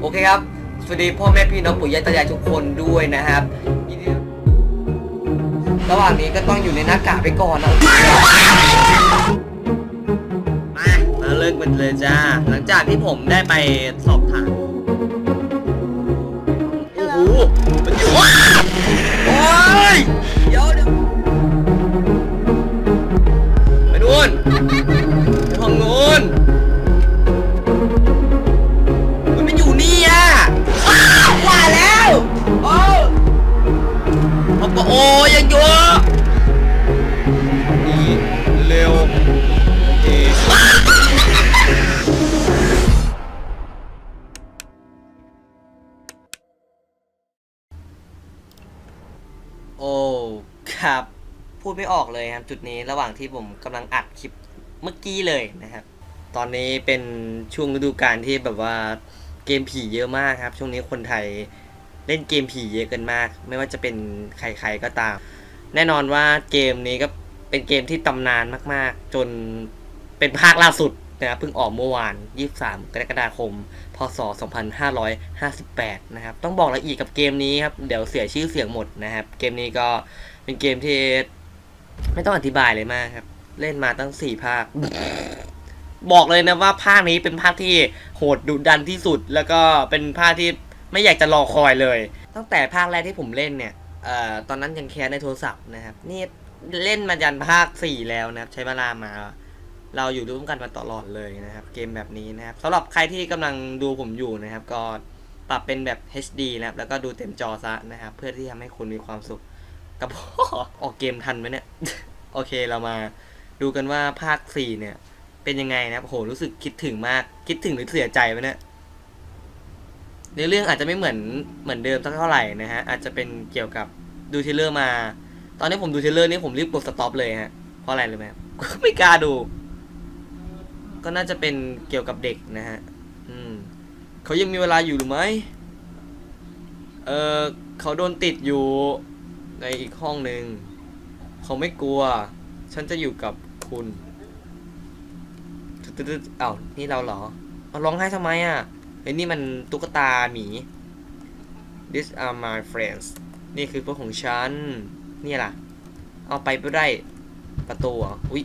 โอเคครับ สวัสดีพ่อแม่พี่น้องปู่ย่าตายายทุกคนด้วยนะครับยินดีระหว่างนี้ก็ต้องอยู่ในหน้ากากไปก่อนนะมามาเลิกมันเลยจ้า หลังจากที่ผมได้ไปสอบถามโอ้โหมันอยู่ว้าวโอ้ย ครับ พูดไม่ออกเลยครับ จุดนี้ระหว่างที่ผมกำลังอัดคลิปเมื่อกี้เลยนะครับ ตอนนี้เป็นช่วงฤดูกาลที่แบบว่าเกมผีเยอะมากครับ ช่วงนี้คนไทยเล่นเกมผีเยอะกันมาก ไม่ว่าจะเป็นใครๆก็ตาม แน่นอนว่าเกมนี้ก็เป็นเกมที่ตำนานมากๆ จนเป็นภาคล่าสุดนะครับเพิ่งออกเมื่อวาน 23 กรกฎาคม พศ 2558 นะครับ ต้องบอกละเอียดกับเกมนี้ครับ เดี๋ยวเสียชื่อเสียงหมดนะครับ เกมนี้ก็ เป็นเกมที่ไม่ต้องอธิบายเลยมากครับ เล่นมาตั้ง4ภาค บอกเลยนะว่าภาคนี้เป็นภาคที่โหดดุดันที่สุด แล้วก็เป็นภาคที่ไม่อยากจะรอคอยเลย ตั้งแต่ภาคแรกที่ผมเล่นเนี่ยเอ่อตอนนั้นยังแคสในโทรศัพท์นะครับ นี่เล่นมายันภาค4แล้วนะครับ ใช้เวลามา เราอยู่ร่วมกันมาตลอดเลยนะครับ เกมแบบนี้นะครับสำหรับใครที่กำลังดูผมอยู่นะครับ ก็ปรับเป็นแบบ HD นะครับแล้วก็ดูเต็มจอซะนะครับ เพื่อที่ทำให้คุณมีความสุข กับออกเกมทันไหมเนี่ย โอเคเรามาดูกันว่าภาค4เนี่ย เป็นยังไงนะครับโหรู้สึกคิดถึงมาก คิดถึงหรือเสียใจไหมเนี่ยในเรื่องอาจจะไม่เหมือนเหมือนเดิมสักเท่าไหร่นะฮะอาจจะเป็นเกี่ยวกับดูเทเลอร์มา ตอนนี้ผมดูเทเลอร์นี่ผมรีบกดสต็อปเลยฮะเพราะอะไรรู้ไหมไม่กล้าดู ก็น่าจะเป็นเกี่ยวกับเด็กนะฮะอืมเขายังมีเวลาอยู่หรือไม่เออเขาโดนติดอยู่ ในอีกห้องหนึ่งเขาไม่กลัว ฉันจะอยู่กับคุณตึ๊ดๆๆอ้าวนี่เราเหรอเอาร้องไห้ทำไมอะเฮ้ยนี่มันตุ๊กตาหมี These are my friends นี่คือพวกของฉัน นี่ล่ะ เอาไปไม่ได้ประตูเหรอะอุ๊ย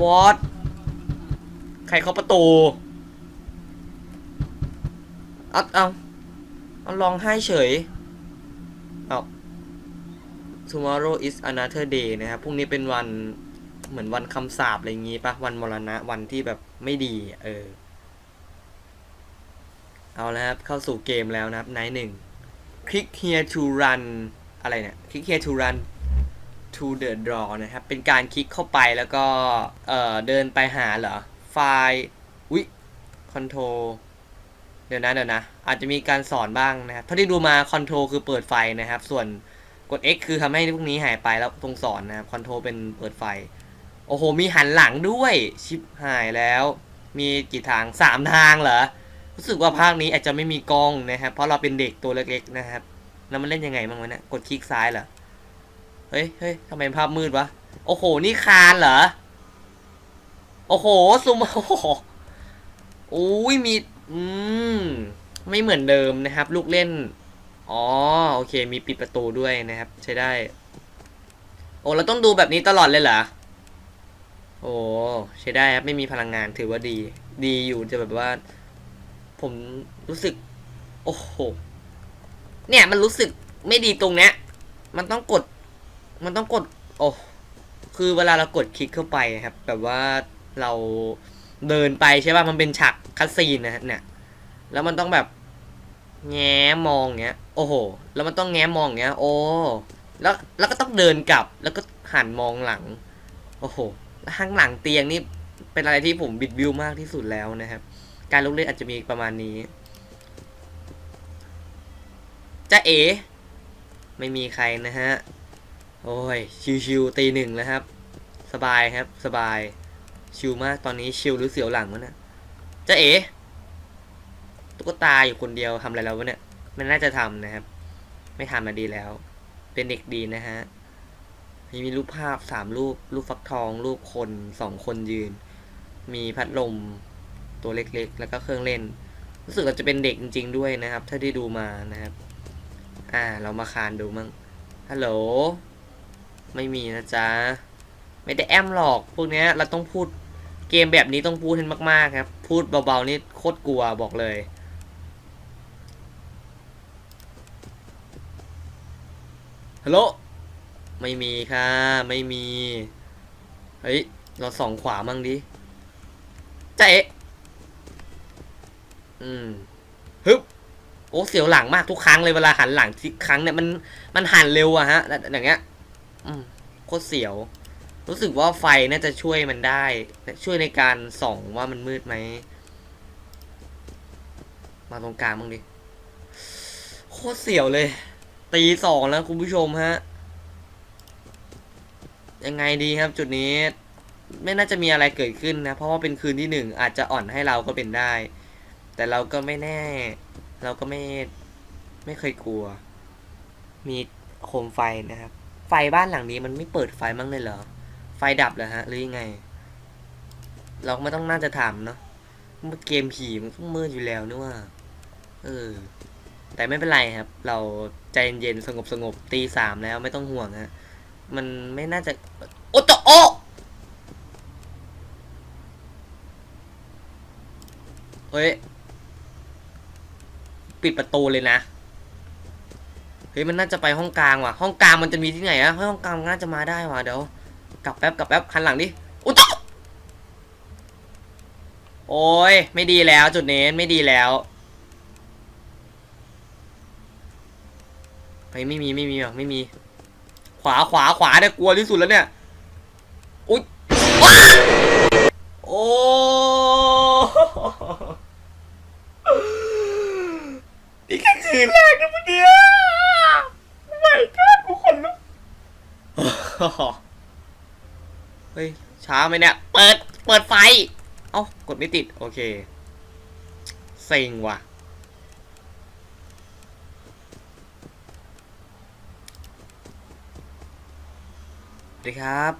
What ใครเคาะประตูเอาเอาเอาร้องไห้เฉย tomorrow is another day นะครับ พรุ่งนี้เป็นวันเหมือนวันคำสาปอะไรอย่างงี้ปะวันมรณะวันที่แบบไม่ดี เออ เอาแล้วครับ เข้าสู่เกมแล้วนะครับไนท์หนึ่ง click here to run อะไรเนี่ย click here to run to the draw นะครับ เป็นการคลิกเข้าไปแล้วก็ เอ่อ เดินไปหาเหรอ ไฟล์อุ๊ย control เดี๋ยวนะเดี๋ยวนะ อาจจะมีการสอนบ้างนะครับเท่าที่ดูมา control คือเปิดไฟนะครับ ส่วน กด X คือทำให้พวกนี้หายไปแล้วตรงสอนนะครับ control เป็นเปิดไฟ โอ้โห มีหันหลังด้วย ชิปหายแล้ว มีกี่ทางสามทางเหรอ รู้สึกว่าภาคนี้อาจจะไม่มีกล้องนะครับ เพราะเราเป็นเด็กตัวเล็กๆนะครับ แล้วมันเล่นยังไงบ้างวะเนี่ยกดคลิกซ้ายเหรอ เฮ้ยเฮ้ยทำไมภาพมืดวะ โอ้โห นี่คานเหรอ โอ้โหซูมโอ้โหโอ้ยมี อืม ไม่เหมือนเดิมนะครับ ลูกเล่น อ๋อโอเค มีปิดประตูด้วยนะครับ ใช้ได้ โอ้เราต้องดูแบบนี้ตลอดเลยเหรอ โอ้ใช้ได้ครับไม่มีพลังงานถือว่าดี ดีอยู่จะแบบว่า ผมรู้สึก โอ้โหเนี่ยมันรู้สึกไม่ดีตรงเนี้ยมันต้องกด มันต้องกด โอ้คือเวลาเรากดคลิกเข้าไปครับ แบบว่าเราเดินไปใช่ป่ะมันเป็นฉากคัสซีนนะฮะเนี่ยแล้วมันต้องแบบ แง้มองเงี้ย โอ้โห แล้วมันต้องแง้มองเงี้ย โอ้ แล้วแล้วก็ต้องเดินกลับ แล้วก็หันมองหลัง โอ้โห แล้วข้างหลังเตียงนี่เป็นอะไรที่ผมบิดวิวมากที่สุดแล้วนะครับ การลุกเล่นอาจจะมีประมาณนี้จะเอ ไม่มีใครนะฮะ โอ้ย ชิวๆตีหนึ่งแล้วครับ สบายครับ สบาย ชิวมากตอนนี้ชิวหรือเสียวหลังวะเนี่ยจะเอ ตุ๊กตาอยู่คนเดียวทำอะไรแล้ววะเนี่ย มันน่าจะทำนะครับ ไม่ทำมาดีแล้ว เป็นเด็กดีนะฮะมีมีรูปภาพสามรูป รูปฟักทอง รูปคนสองคนยืน มีพัดลมตัวเล็กๆ แล้วก็เครื่องเล่น รู้สึกเราจะเป็นเด็กจริง ๆ ด้วยนะครับ ถ้าที่ดูมานะครับ อ่า เรามาคานดูมั่งฮัลโหล ไม่มีนะจ๊ะ ไม่ได้แอมหรอก พวกเนี้ยเราต้องพูดเกมแบบนี้ต้องพูดให้มากๆครับ พูดเบาๆนี่โคตรกลัวบอกเลย ฮัลโหล ไม่มีค่ะ ไม่มี เฮ้ย เราส่องขวามั่งดิเจ๊ะอืมฮึบโอ้เสียวหลังมากทุกครั้งเลยเวลาหันหลังทุกครั้งเนี่ยมันมันหันเร็วอะฮะอย่างเงี้ย อืมโคตรเสียว รู้สึกว่าไฟน่าจะช่วยมันได้ ช่วยในการส่องว่ามันมืดไหม มาตรงกลางบ้างดิ โคตรเสียวเลย ตีสองแล้วคุณผู้ชมฮะ ยังไงดีครับจุดนี้ ไม่น่าจะมีอะไรเกิดขึ้นนะ เพราะว่าเป็นคืนที่หนึ่งอาจจะอ่อนให้เราก็เป็นได้ แต่เราก็ไม่แน่ เราก็ไม่ไม่เคยกลัว มีโคมไฟนะครับ ไฟบ้านหลังนี้มันไม่เปิดไฟมั้งเลยเหรอ ไฟดับเหรอฮะ หรือยังไง เราก็ไม่ต้องน่าจะถามเนาะเกมผีมันต้องมืดอยู่แล้วนี่ว่า เออ แต่ไม่เป็นไรครับ เราใจเย็นๆสงบสงบๆตีสามแล้วไม่ต้องห่วงฮะมันไม่น่าจะ โอตโอเฮ้ย ปิดประตูเลยนะ เฮ้ยมันน่าจะไปห้องกลางว่ะ ห้องกลางมันจะมีที่ไหนอะห้องกลางน่าจะมาได้ว่ะเดี๋ยว กลับแป๊บกลับแป๊บหันหลังดิอุยตโอ้ยไม่ดีแล้วจุดนี้ไม่ดีแล้ว เฮ้ยไม่มีไม่มีหรอกไม่มี ขวาขวาขวาเนี่ยกลัวที่สุดแล้วเนี่ยอุ๊ยว้าโอ้นี่แค่คืนแรกนะเมื่อกี้ไม่กล้ากูคนลุกเฮ้ยช้าไหมเนี่ย เปิด เปิดไฟ เอ้ากดไม่ติด โอเค เซ็งว่ะ สวัสดีครับ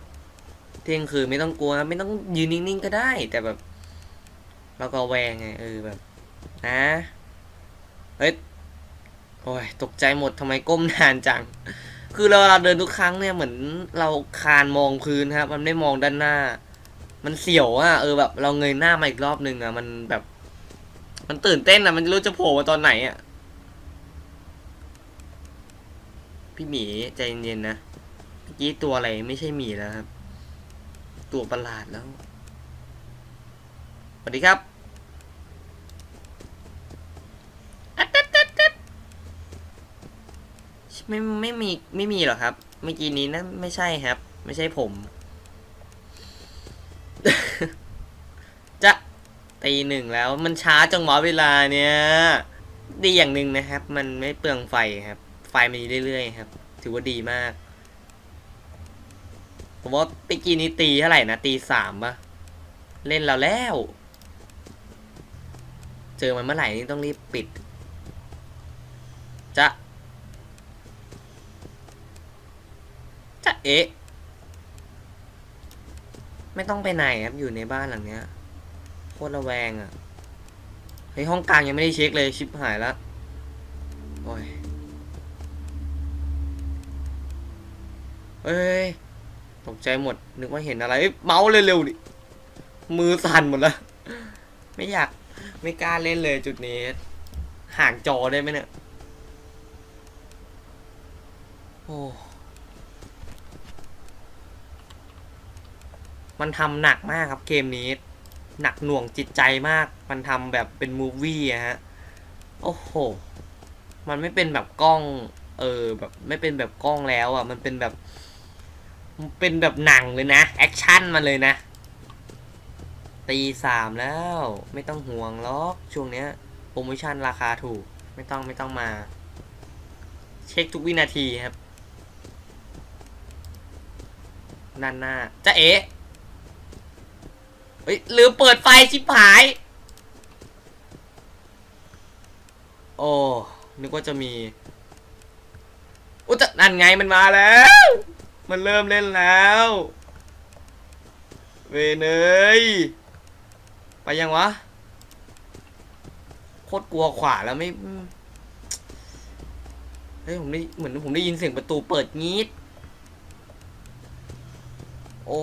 เที่ยงคืนไม่ต้องกลัวไม่ต้องยืนนิ่งๆก็ได้ แต่แบบ เราก็แวงไงเออแบบนะเฮ้ยโอ้ยตกใจหมดทำไมก้มนานจัง คือเราเราเดินทุกครั้งเนี่ยเหมือนเราคานมองพื้นครับ มันไม่มองด้านหน้า มันเสียวอะเออแบบ เราเงยหน้ามาอีกรอบนึงอะมันแบบ มันตื่นเต้นอะมันรู้จะโผล่มาตอนไหนอะพี่หมีใจเย็นๆนะ มื่อกี้ตัวอะไรไม่ใช่หมีแล้วครับ ตัวประหลาดแล้วสวัสดีครับไม่ไม่มีไม่มีหรอครับ เมื่อกี้นี้นะไม่ใช่ครับ ไม่ใช่ผม จะตีหนึ่งแล้ว มันช้าจังหวะเวลาเนี้ยดีอย่างหนึ่งนะครับ มันไม่เปลืองไฟครับ ไฟมันมีเรื่อยๆครับ ถือว่าดีมาก ผมว่าเมื่อกี้นี้ตีเท่าไหร่นะตีสามปะเล่นเราแล้ว เจอมันเมื่อไหร่นี่ต้องรีบปิด จะ จะเอ๊ะ ไม่ต้องไปไหนครับ อยู่ในบ้านหลังเนี้ยโคตรระแวงอะ่ะเฮ้ยห้องกลางยังไม่ได้เช็คเลยชิปหายแล้วโอ้ยเฮ้ย ตกใจหมด นึกว่าเห็นอะไร เมาส์เร็วๆดิ มือสั่นหมดแล้ว ไม่อยาก ไม่กล้าเล่นเลยจุดนี้ ห่างจอได้ไหมเนี่ย โอ้ มันทำหนักมากครับเกมนี้ หนักหน่วงจิตใจมาก มันทำแบบเป็นมูฟวี่อะฮะ โอ้โห มันไม่เป็นแบบกล้อง เออแบบไม่เป็นแบบกล้องแล้วอะมันเป็นแบบ เป็นแบบหนังเลยนะ แอคชั่นมาเลยนะ ตีสามแล้วไม่ต้องห่วงหรอกช่วงเนี้ยโปรโมชั่นราคาถูก ไม่ต้องไม่ต้องมา เช็คทุกวินาทีครับด้านหน้าจะเอ๋เฮ้ยลืมเปิดไฟชิบหาย โอ้ นึกว่าจะมี อุยจะนั่นไงมันมาแล้ว มันเริ่มเล่นแล้ว เวเนยไปยังวะ โคตรกลัวขวาแล้วไม่เฮ้ยผมได้เหมือนผมได้ยินเสียงประตูเปิดงีดโอ้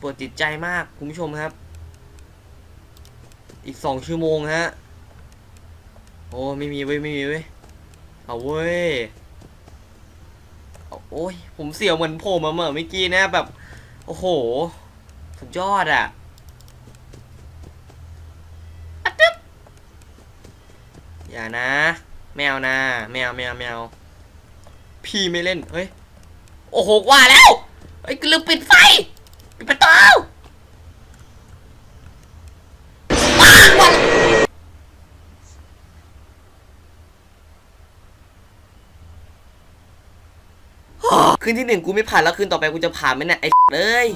ปวดจิตใจมากคุณผู้ชมครับ อีกสองชั่วโมงฮะ โอ้ ไม่มีเว้ย ไม่มีเว้ย เอาเว้ย โอ้ยผมเสียวเหมือนโผมมาเหมื่อเมื่อกี้นะแบบ โอ้โห สุดยอดอะ่ะอย่านะ แมวนะ แมวแมวแมวพี่ไม่เล่น เฮ้ย โอ้โหว่าแล้ว เฮ้ยลืมปิดไฟ ปิดประตูว้าวว่า คืนที่หนึ่งกูไม่ผ่านแล้วคืนต่อไปกูจะผ่านไหมเนี่ยไอ้เลย